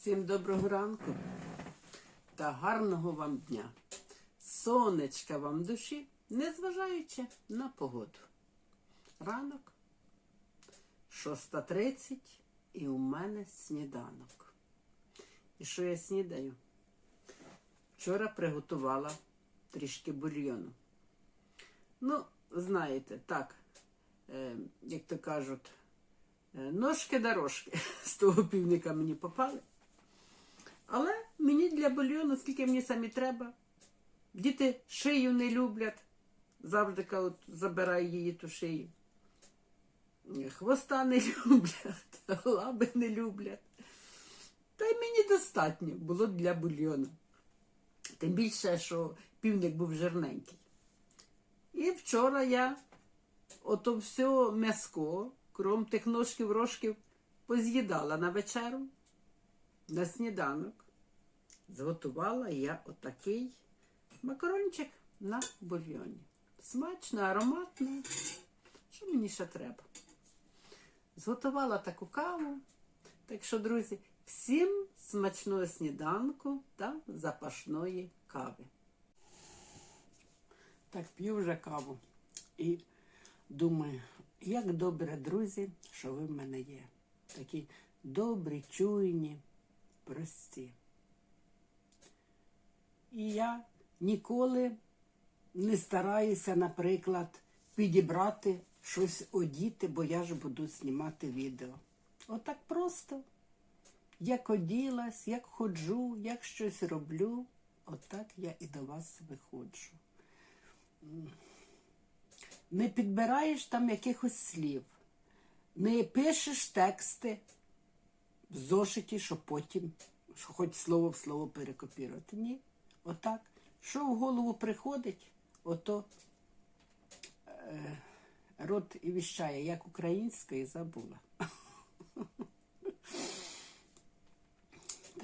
Всім доброго ранку та гарного вам дня. Сонечка вам душі, незважаючи на погоду. Ранок 6.30 і у мене сніданок. І що я снідаю? Вчора приготувала трішки бульйону. Ну, знаєте, так, е, як то кажуть, е, ножки дорожки з того півника мені попали. Але мені для бульйону, скільки мені самі треба. Діти шию не люблять. Завжди кажуть, забирай її ту шию. Хвоста не люблять, лаби не люблять. Та й мені достатньо було для бульйону. Тим більше, що півник був жирненький. І вчора я ото все м'яско, крім тих ножків рожків, поз'їдала на вечеру, на сніданок. Зготувала я отакий макарончик на бульйоні. Смачно, ароматний. Що мені ще треба? Зготувала таку каву. Так що, друзі, всім смачного сніданку та запашної кави. Так, п'ю вже каву і думаю, як добре, друзі, що ви в мене є. Такі добрі, чуйні, прості. І я ніколи не стараюся, наприклад, підібрати щось одіти, бо я ж буду знімати відео. Отак просто. Як оділась, як ходжу, як щось роблю, отак я і до вас виходжу. Не підбираєш там якихось слів, не пишеш тексти в зошиті, що потім, що хоч слово в слово перекопірувати. Ні. Отак. Що в голову приходить, ото е, рот і віщає, як українською забула.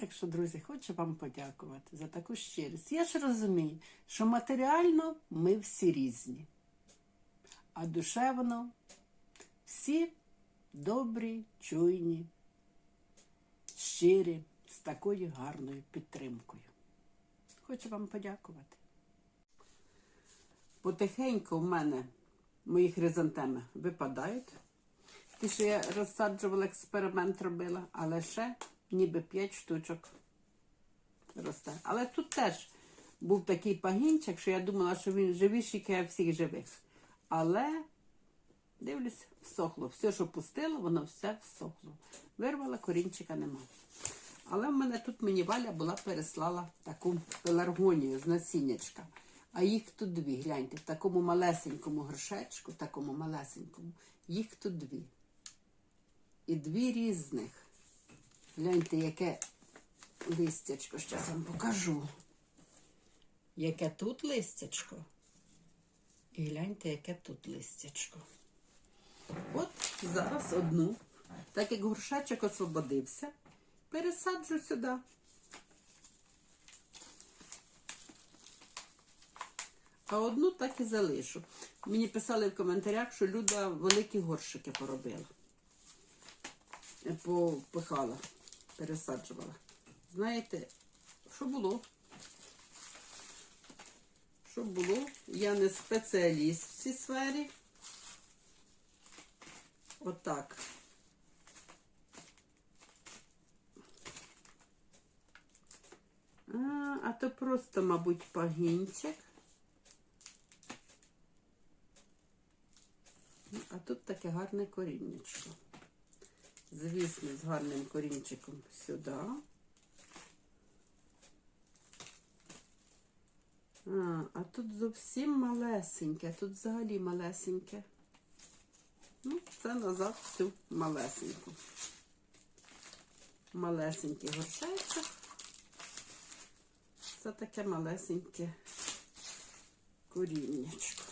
Так що, друзі, хочу вам подякувати за таку щирість. Я ж розумію, що матеріально ми всі різні, а душевно всі добрі, чуйні, щирі, з такою гарною підтримкою. Хочу вам подякувати. Потихеньку в мене мої хризантеми випадають. Ті, що я розсаджувала, експеримент робила, але ще ніби 5 штучок росте. Але тут теж був такий пагінчик, що я думала, що він живіший, як я всіх живих. Але, дивлюсь, всохло. Все, що пустило, воно все всохло. Вирвала, корінчика нема. Але в мене тут мені Валя була переслала таку пеларгонію з насіннячка. А їх тут дві. Гляньте, в такому малесенькому горшечку, такому малесенькому, їх тут дві. І дві різних. Гляньте, яке листячко, зараз вам покажу. Яке тут листячко. І гляньте, яке тут листячко. От зараз одну, так як горшечок освободився, пересаджу сюди. А одну так і залишу. Мені писали в коментарях, що Люда великі горшики поробила. Попихала, пересаджувала. Знаєте, що було? Що було? Я не спеціаліст в цій сфері. Отак. А, а то просто, мабуть, пагінчик. Ну, А тут таке гарне коріннячко. Звісно, з гарним корінчиком сюди. А, а тут зовсім малесеньке, тут взагалі малесеньке. Ну, це назад всю малесеньку. Малесенький горшечок. Це таке малесеньке коріннячко.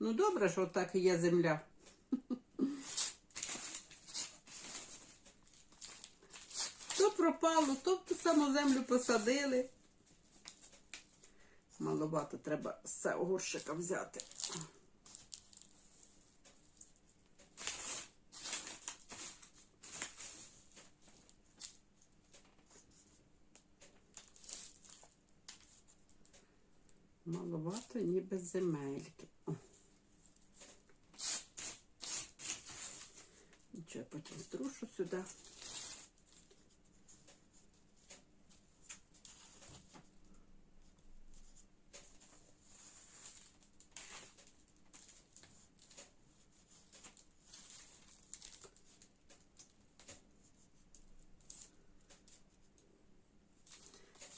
Ну, добре, що так є земля. То пропало, то в ту саму землю посадили маловато, треба все цього взяти. Маловато ніби земельки.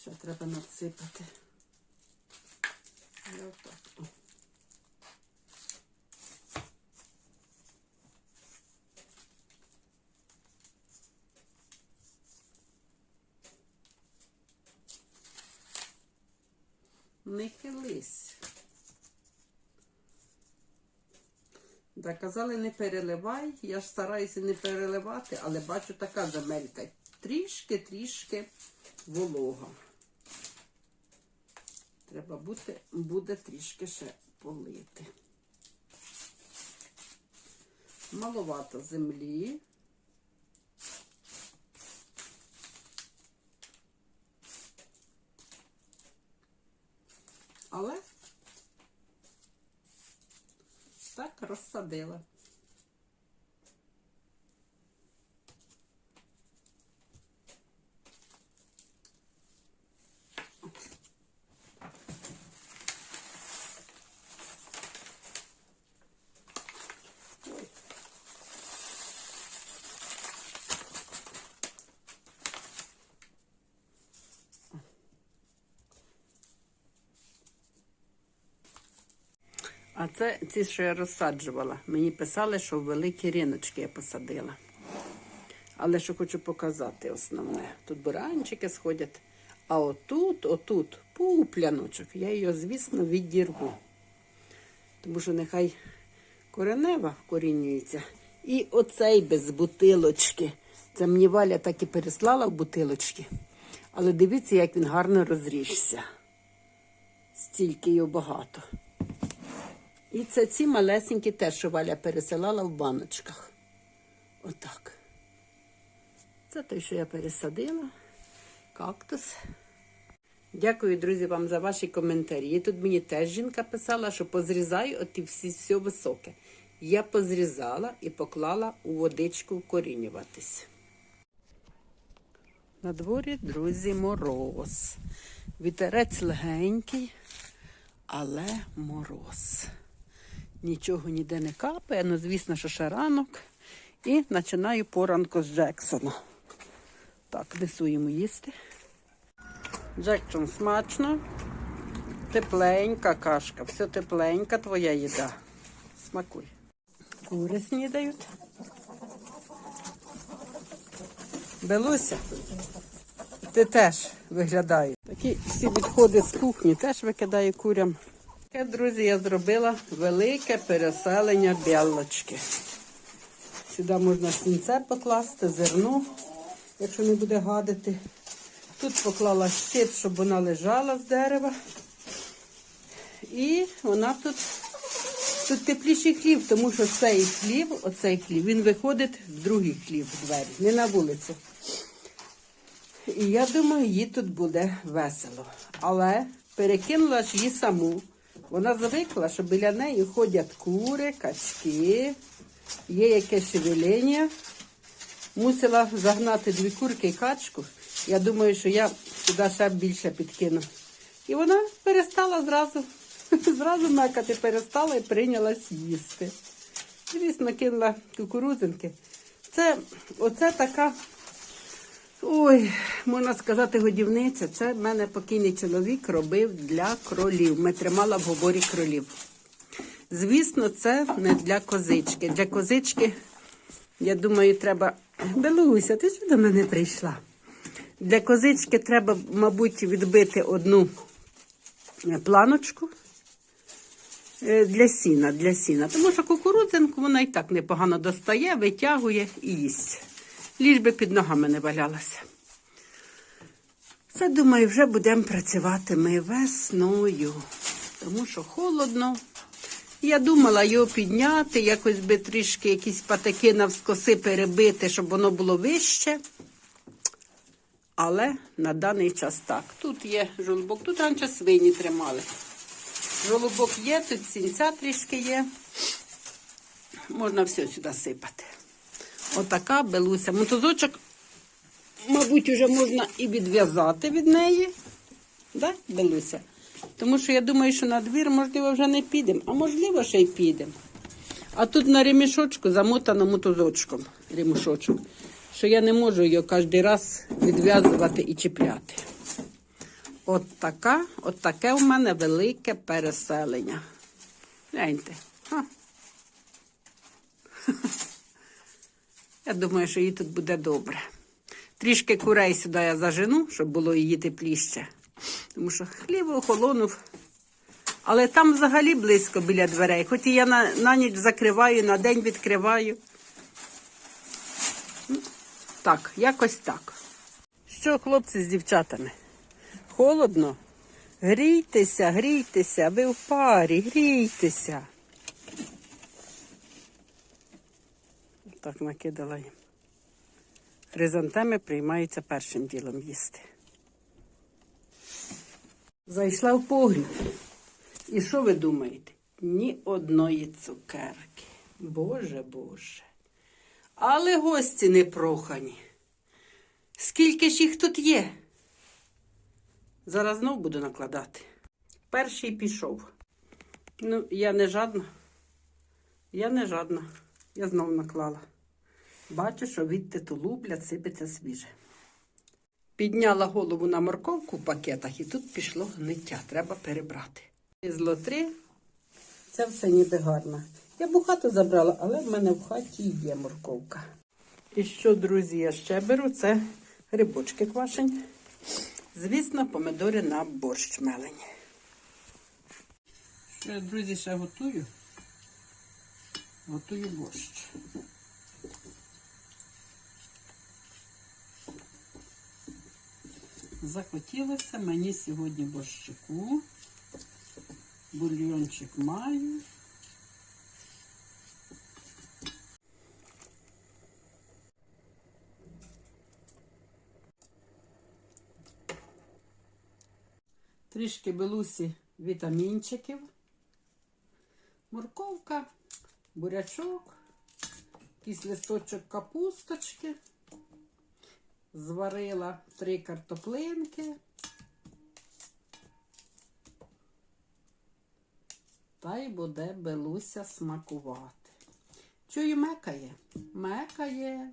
Ще треба надсипати. І отак. Не хились. Да, казали, не переливай. Я ж стараюся не переливати, але бачу така земелька. Трішки-трішки волога. Треба бути, буде трішки ще полити. Маловато землі. Але так розсадила. А це ці, що я розсаджувала. Мені писали, що великі ріночки я посадила. Але що хочу показати основне. Тут буранчики сходять. А отут, отут, пупляночок. Я його, звісно, відірву. Тому що нехай коренева вкорінюється. І оцей без бутилочки. Це мені Валя так і переслала в бутилочки. Але дивіться, як він гарно розріжся. Стільки його багато. І це ці малесенькі теж, що Валя пересилала в баночках. Отак. Це той, що я пересадила. Кактус. Дякую, друзі, вам за ваші коментарі. Тут мені теж жінка писала, що позрізаю от і всі, все високе. Я позрізала і поклала у водичку вкорінюватись. На дворі, друзі, мороз. Вітерець легенький, але мороз. Нічого ніде не капає, ну звісно, що ще ранок. І починаю поранку з Джексона. Так, несу йому їсти. Джексон смачно. Тепленька кашка, все тепленька твоя їда. Смакуй. Кури снідають. Белуся, ти теж виглядаєш. Такі всі відходи з кухні теж викидаю курям. Таке, друзі, я зробила велике переселення білочки. Сюди можна сінце покласти, зерно, якщо не буде гадити. Тут поклала щит, щоб вона лежала з дерева. І вона тут, тут тепліший хлів, тому що цей хлів, оцей хлів, він виходить в другий хлів в двері, не на вулицю. І я думаю, їй тут буде весело. Але перекинула ж її саму. Вона звикла, що біля неї ходять кури, качки, є якесь шевеління. Мусила загнати дві курки і качку. Я думаю, що я сюди ще більше підкину. І вона перестала зразу, зразу мекати перестала і прийнялась їсти. Звісно, кинула кукурузинки. Це оце така, ой, можна сказати, годівниця. Це в мене покійний чоловік робив для кролів. Ми тримала в говорі кролів. Звісно, це не для козички. Для козички, я думаю, треба. Белуся, ти ж до мене прийшла. Для козички треба, мабуть, відбити одну е, планочку е, для сіна, для сіна. Тому що кукурудзинку вона і так непогано достає, витягує і їсть. Ліж би під ногами не валялася. Це, думаю, вже будемо працювати ми весною, тому що холодно. Я думала його підняти, якось би трішки якісь патаки навскоси перебити, щоб воно було вище. Але на даний час так. Тут є жолобок, тут раніше свині тримали. Жолобок є, тут сінця трішки є. Можна все сюди сипати. Отака белуся. Мотузочок, мабуть, вже можна і відв'язати від неї. Да, белуся? Тому що я думаю, що на двір, можливо, вже не підемо, а можливо, ще й підемо. А тут на ремішочку замотано мотузочком ремішочок, що я не можу його кожен раз відв'язувати і чіпляти. От така, от таке у мене велике переселення. Гляньте. Ха. Я думаю, що їй тут буде добре. Трішки курей сюди я зажену, щоб було її тепліше. Тому що хліб охолонув. Але там взагалі близько біля дверей. Хоч і я на, на ніч закриваю, на день відкриваю. Ну, Так, якось так. Що, хлопці з дівчатами? Холодно? Грійтеся, грійтеся, ви в парі, грійтеся. Так накидала їм. Хризантеми приймаються першим ділом їсти. Зайшла в погріб. І що ви думаєте? Ні одної цукерки. Боже Боже. Але гості не прохані. Скільки ж їх тут є? Зараз знов буду накладати. Перший пішов. Ну, я не жадна. Я не жадна. Я знов наклала. Бачу, що від титулубля сипеться свіже. Підняла голову на морковку в пакетах і тут пішло гниття. Треба перебрати. Зло три. Це все ніби гарно. Я б у хату забрала, але в мене в хаті є морковка. І що, друзі, я ще беру? Це грибочки квашені. Звісно, помидори на борщ мелені. Друзі, ще готую? Готую борщ. Захотілося мені сьогодні борщику. Бульйончик маю. Трішки белусі вітамінчиків. Морковка, бурячок, якийсь листочок капусточки. Зварила три картоплинки. Та й буде белуся смакувати. Чую, мекає. Мекає.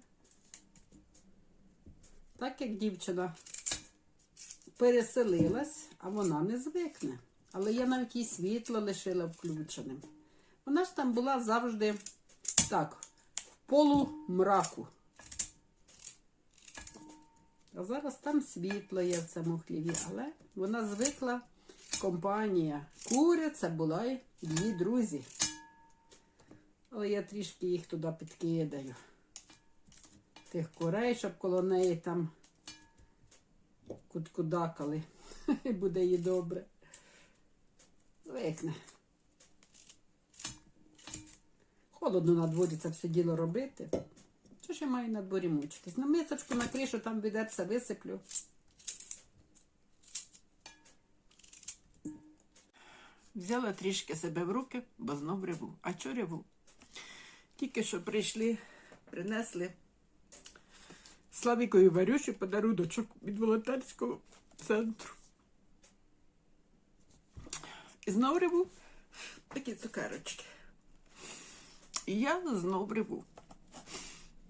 Так як дівчина переселилась, а вона не звикне. Але я навіть їй світло лишила включеним. Вона ж там була завжди так, в полумраку. А зараз там світло є в цьому хліві, але вона звикла компанія. Куря це була й її друзі. Але я трішки їх туди підкидаю. Тих курей, щоб коло неї там куткудакали. Буде їй добре. Звикне. Холодно на дворі це все діло робити. Що ж я маю на дворі мучитись? На мисочку на кришу там відерце висиплю. Взяла трішки себе в руки, бо знов реву. А чого реву? Тільки що прийшли, принесли Славікові Варюші подаруночок від волонтерського центру. І знов реву такі цукерочки. І я знов реву.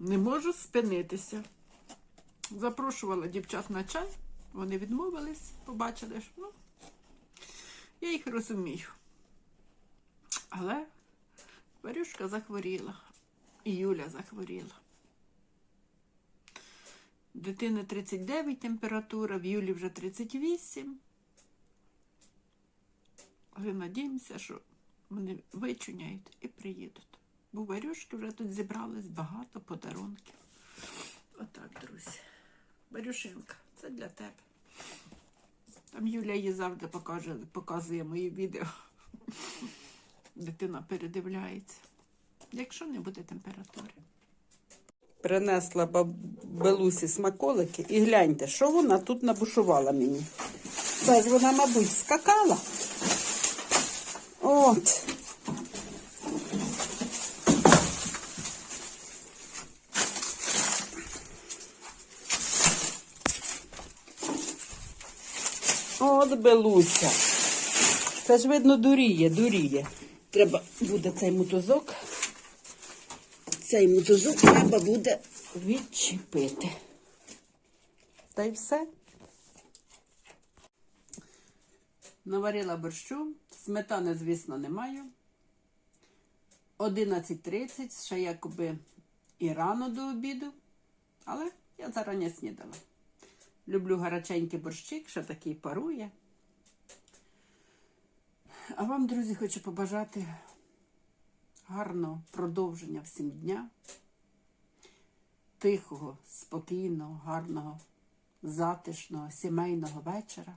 Не можу спинитися. Запрошувала дівчат на чай, вони відмовились, побачили, що ну, я їх розумію. Але Варюшка захворіла, і Юля захворіла. Дитини 39 температура, в Юлі вже 38. Але надіємося, що вони вичуняють і приїдуть. Бо Варюшки вже тут зібрались багато подарунків. Отак, друзі. Варюшинка, це для тебе. Там Юля її завжди покаже, показує мої відео. Дитина передивляється. Якщо не буде температури. Принесла бабелусі смаколики і гляньте, що вона тут набушувала мені. Це ж вона, мабуть, скакала. От. От. Це ж видно дуріє, дуріє. Треба буде цей мотузок. Цей мотузок треба буде відчепити. Та й все. Наварила борщу. Сметани, звісно, не маю. 11.30, ще якоби і рано до обіду. Але я зарані снідала. Люблю гаряченький борщик, що такий парує. А вам, друзі, хочу побажати гарного продовження всім дня, тихого, спокійного, гарного, затишного, сімейного вечора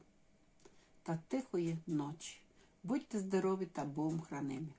та тихої ночі. Будьте здорові та Богом хранимі.